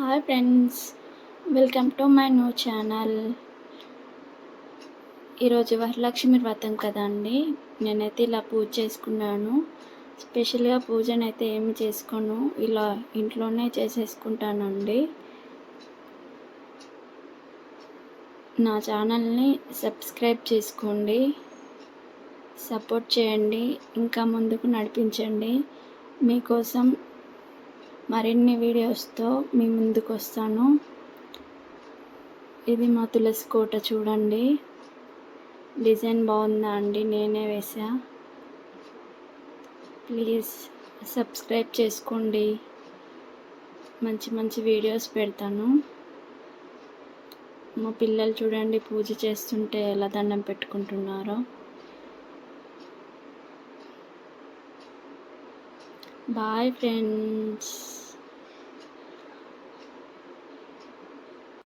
Hi friends welcome to my new channel ఈరోజు వరలక్ష్మి వ్రతం కదండి నేనైతే ఇలా పూజ చేసుకున్నాను. స్పెషల్గా పూజనైతే ఏమి చేసుకోను ఇలా ఇంట్లోనే చేసేసుకుంటానండి. నా ఛానల్ని సబ్స్క్రైబ్ చేసుకోండి సపోర్ట్ చేయండి ఇంకా ముందుకు నడిపించండి. మీకోసం మరిన్ని వీడియోస్తో మీ ముందుకు వస్తాను ఇది మా తులసి కోట చూడండి. డిజైన్ బాగుందా అండి? నేనే వేసా ప్లీజ్ సబ్స్క్రైబ్ చేసుకోండి. మంచి మంచి వీడియోస్ పెడతాను. మా పిల్లలు చూడండి పూజ చేస్తుంటే ఎలా దండం పెట్టుకుంటున్నారో. Bye friends.